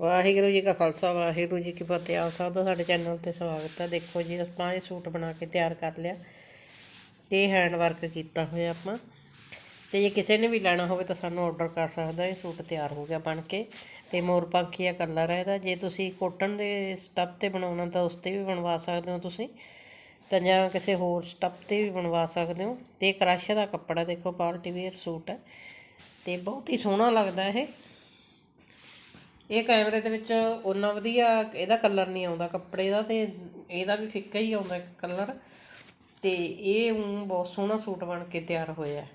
ਵਾਹਿਗੁਰੂ ਜੀ ਕਾ ਖਾਲਸਾ, ਵਾਹਿਗੁਰੂ ਜੀ ਕੀ ਫਤਿਹ। ਆਪ ਸਭ ਦਾ ਸਾਡੇ ਚੈਨਲ ਤੇ ਸਵਾਗਤ ਹੈ। ਦੇਖੋ ਜੀ, ਆਪਾਂ ਇਹ ਸੂਟ ਬਣਾ ਕੇ ਤਿਆਰ ਕਰ ਲਿਆ। ਤੇ ਹੈਂਡ ਵਰਕ ਕੀਤਾ ਹੋਇਆ ਆਪਾਂ। ਤੇ ਜੇ ਕਿਸੇ ਨੇ ਵੀ ਲੈਣਾ ਹੋਵੇ ਤਾਂ ਸਾਨੂੰ ਆਰਡਰ ਕਰ ਸਕਦਾ ਇਹ ਸੂਟ ਤਿਆਰ ਹੋ ਗਿਆ ਬਣ ਕੇ। ਤੇ ਮੋਰ ਪੰਖੀਆ ਕਲਰ ਹੈ ਇਹਦਾ। ਜੇ ਤੁਸੀਂ ਕੋਟਨ ਦੇ ਸਟੱਫ ਤੇ ਬਣਾਉਣਾ ਤਾਂ ਉਸ ਤੇ ਵੀ ਬਣਵਾ ਸਕਦੇ ਹੋ ਤੁਸੀਂ। ਤਾਂ ਜਾਂ ਕਿਸੇ ਹੋਰ ਸਟੱਫ ਤੇ ਵੀ ਬਣਵਾ ਸਕਦੇ ਹੋ। ਤੇ ਕਰਾਸ਼ੇ ਦਾ ਕੱਪੜਾ ਦੇਖੋ ਪਾਰਟੀ ਵੇਅਰ ਸੂਟ ਹੈ। ਤੇ ਬਹੁਤ ਹੀ ਸੋਹਣਾ ਲੱਗਦਾ ਇਹ। ਇਹ ਕੈਮਰੇ ਦੇ ਵਿੱਚ ਉਹਨਾਂ ਵਧੀਆ ਇਹਦਾ ਕਲਰ ਨਹੀਂ ਆਉਂਦਾ ਕੱਪੜੇ ਦਾ ਅਤੇ ਇਹਦਾ ਵੀ ਫਿੱਕਾ ਹੀ ਆਉਂਦਾ ਕਲਰ ਅਤੇ ਇਹ ਊਂ ਬਹੁਤ ਸੋਹਣਾ ਸੂਟ ਬਣ ਕੇ ਤਿਆਰ ਹੋਇਆ।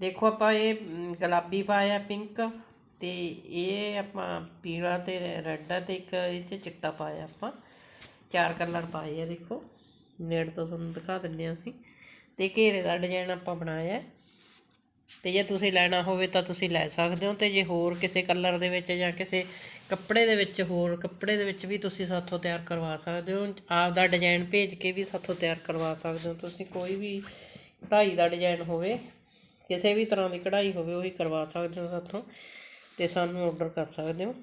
ਦੇਖੋ ਆਪਾਂ ਇਹ ਗੁਲਾਬੀ ਪਾਇਆ ਪਿੰਕ ਅਤੇ ਇਹ ਆਪਾਂ ਪੀਲਾ ਅਤੇ ਰੈੱਡ ਅਤੇ ਇੱਕ ਇਹ ਚ ਚਿੱਟਾ ਪਾਇਆ ਆਪਾਂ। ਚਾਰ ਕਲਰ ਪਾਏ ਆ ਦੇਖੋ। ਨੇੜ ਤੋਂ ਤੁਹਾਨੂੰ ਦਿਖਾ ਦਿੰਦੇ ਹਾਂ ਅਸੀਂ। ਅਤੇ ਘੇਰੇ ਦਾ ਡਿਜ਼ਾਈਨ ਆਪਾਂ ਬਣਾਇਆ। ਤੇ ਜੇ ਤੁਸੀਂ ਲੈਣਾ ਹੋਵੇ ਤਾਂ ਤੁਸੀਂ ਲੈ ਸਕਦੇ ਹੋ ਤੇ ਜੇ ਹੋਰ ਕਿਸੇ ਕਲਰ ਦੇ ਵਿੱਚ ਜਾਂ ਕਿਸੇ ਕੱਪੜੇ ਦੇ ਵਿੱਚ ਹੋਰ ਕੱਪੜੇ ਦੇ ਵਿੱਚ ਵੀ ਤੁਸੀਂ ਸਾਥੋਂ ਤਿਆਰ ਕਰਵਾ ਸਕਦੇ ਹੋ। ਆਪ ਦਾ ਡਿਜ਼ਾਈਨ ਭੇਜ ਕੇ ਵੀ ਸਾਥੋਂ ਤਿਆਰ ਕਰਵਾ ਸਕਦੇ ਹੋ। ਤੁਸੀਂ ਕੋਈ ਵੀ ਕਢਾਈ ਦਾ ਡਿਜ਼ਾਈਨ ਹੋਵੇ, ਕਿਸੇ ਵੀ ਤਰ੍ਹਾਂ ਦੀ ਕਢਾਈ ਹੋਵੇ, ਉਹ ਵੀ ਕਰਵਾ ਸਕਦੇ ਹੋ ਸਾਥੋਂ ਤੇ ਸਾਨੂੰ ਆਰਡਰ ਕਰ ਸਕਦੇ ਹੋ।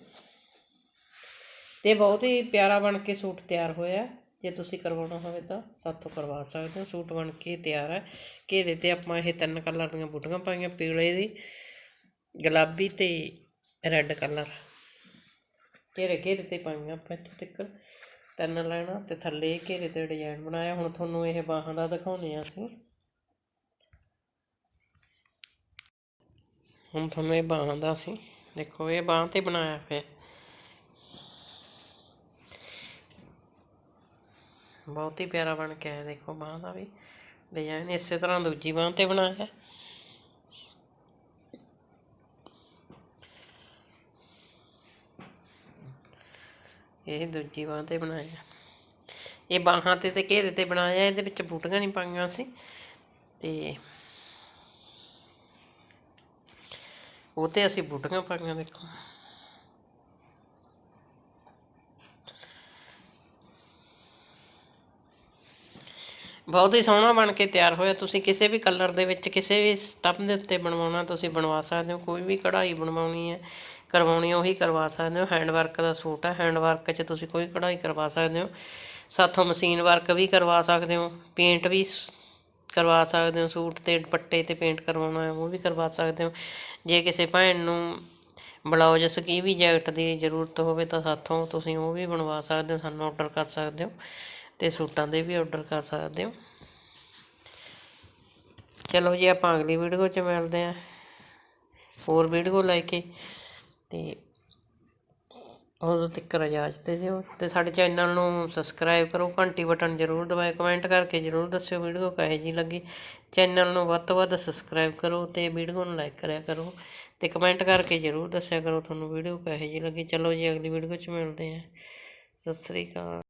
ਤੇ ਬਹੁਤ ਹੀ ਪਿਆਰਾ ਬਣ ਕੇ ਸੂਟ ਤਿਆਰ ਹੋਇਆ। ਜੇ ਤੁਸੀਂ ਕਰਵਾਉਣਾ ਹੋਵੇ ਤਾਂ ਸਾਥੋਂ ਕਰਵਾ ਸਕਦੇ ਹੋ। ਸੂਟ ਬਣ ਕੇ ਤਿਆਰ ਹੈ। ਘੇਰੇ ਤੇ ਆਪਾਂ ਇਹ ਤਿੰਨ ਕਲਰ ਦੀਆਂ ਬੂਟੀਆਂ ਪਾਈਆਂ, ਪੀਲੇ ਦੀ, ਗੁਲਾਬੀ ਤੇ ਰੈੱਡ ਕਲਰ। ਘੇਰੇ ਘੇਰੇ ਤੇ ਪਾਈਆਂ ਆਪਾਂ ਇੱਥੋਂ ਤੱਕ। ਤਿੰਨ ਲੈਣਾ ਤੇ ਥੱਲੇ ਘੇਰੇ ਤੇ ਡਿਜ਼ਾਈਨ ਬਣਾਇਆ। ਹੁਣ ਤੁਹਾਨੂੰ ਇਹ ਬਾਹਾਂ ਦਾ ਦਿਖਾਉਂਦੇ ਆ ਅਸੀਂ। ਹੁਣ ਤੁਹਾਨੂੰ ਇਹ ਬਾਹਾਂ ਦਾ ਅਸੀਂ ਦੇਖੋ, ਇਹ ਬਾਹਾਂ ਤੇ ਬਣਾਇਆ ਫਿਰ ਬਹੁਤ ਹੀ ਪਿਆਰਾ ਬਣ ਕੇ ਆਇਆ, ਦੇਖੋ ਬਾਂਹ ਦਾ ਵੀ। ਡਿਜ਼ਾਈਨ ਇਸੇ ਤਰ੍ਹਾਂ ਦੂਜੀ ਬਾਂਹ ਤੇ ਬਣਾਇਆ ਇਹ ਦੂਜੀ ਬਾਂਹ ਤੇ ਬਣਾਇਆ। ਇਹ ਬਾਹਾਂ ਤੇ ਤੇ ਘੇਰੇ ਤੇ ਬਣਾਇਆ, ਇਹਦੇ ਵਿੱਚ ਬੂਟੀਆਂ ਨਹੀਂ ਪਾਈਆਂ ਸੀ। ਤੇ ਉਹ ਤੇ ਅਸੀਂ ਬੂਟੀਆਂ ਪਾਈਆਂ, ਦੇਖੋ। ਬਹੁਤ ਹੀ ਸੋਹਣਾ ਬਣ ਕੇ ਤਿਆਰ ਹੋਇਆ। ਤੁਸੀਂ ਕਿਸੇ ਵੀ ਕਲਰ ਦੇ ਵਿੱਚ ਕਿਸੇ ਵੀ ਸਟੱਪ ਦੇ ਉੱਤੇ ਬਣਵਾਉਣਾ, ਤੁਸੀਂ ਬਣਵਾ ਸਕਦੇ ਹੋ। ਕੋਈ ਵੀ ਕਢਾਈ ਬਣਵਾਉਣੀ ਹੈ, ਕਰਵਾਉਣੀ ਉਹੀ ਕਰਵਾ ਸਕਦੇ ਹੋ। ਹੈਂਡ ਵਰਕ ਦਾ ਸੂਟ ਹੈ ਹੈਂਡ ਵਰਕ 'ਚ ਤੁਸੀਂ ਕੋਈ ਕਢਾਈ ਕਰਵਾ ਸਕਦੇ ਹੋ। ਸਾਥੋਂ ਮਸ਼ੀਨ ਵਰਕ ਵੀ ਕਰਵਾ ਸਕਦੇ ਹੋ, ਪੇਂਟ ਵੀ ਕਰਵਾ ਸਕਦੇ ਹੋ। ਸੂਟ ਤੇ ਦੁਪੱਟੇ ਤੇ ਪੇਂਟ ਕਰਵਾਉਣਾ ਹੈ, ਉਹ ਵੀ ਕਰਵਾ ਸਕਦੇ ਹੋ। ਜੇ ਕਿਸੇ ਭੈਣ ਨੂੰ ਬਲਾਉਜ ਸਕੀ ਵੀ ਜੈਕਟ ਦੀ ਜ਼ਰੂਰਤ ਹੋਵੇ ਤਾਂ ਸਾਥੋਂ ਤੁਸੀਂ ਉਹ ਵੀ ਬਣਵਾ ਸਕਦੇ ਹੋ, ਸਾਨੂੰ ਆਰਡਰ ਕਰ ਸਕਦੇ ਹੋ। ਤੇ ਸੂਟਾਂ ਦੇ ਵੀ ਆਰਡਰ ਕਰ ਸਕਦੇ ਹੋ। ਚਲੋ ਜੀ, ਆਪਾਂ ਅਗਲੀ ਵੀਡੀਓ 'ਚ ਮਿਲਦੇ ਹਾਂ। ਹੋਰ ਵੀਡੀਓ ਲੈ ਕੇ ਤੇ ਉਦੋਂ ਤੱਕ ਇਜਾਜ਼ਤ ਦਿਓ। ਤੇ ਸਾਡੇ ਚੈਨਲ ਨੂੰ ਸਬਸਕ੍ਰਾਈਬ ਕਰੋ, ਘੰਟੀ ਬਟਨ ਜ਼ਰੂਰ ਦਬਾਓ ਕਮੈਂਟ ਕਰਕੇ ਜ਼ਰੂਰ ਦੱਸਿਓ ਵੀਡੀਓ ਕਿਹੋ ਜੀ ਲੱਗੀ। ਚੈਨਲ ਨੂੰ ਵੱਧ ਤੋਂ ਵੱਧ ਸਬਸਕ੍ਰਾਈਬ ਕਰੋ ਤੇ ਵੀਡੀਓ ਨੂੰ ਲਾਈਕ ਕਰਿਆ ਕਰੋ। ਤੇ ਕਮੈਂਟ ਕਰਕੇ ਜ਼ਰੂਰ ਦੱਸਿਆ ਕਰੋ ਤੁਹਾਨੂੰ ਵੀਡੀਓ ਕਿਹੋ ਜੀ ਲੱਗੀ। ਚਲੋ ਜੀ, ਅਗਲੀ ਵੀਡੀਓ 'ਚ ਮਿਲਦੇ ਹਾਂ। ਸਤਿ ਸ੍ਰੀ ਅਕਾਲ।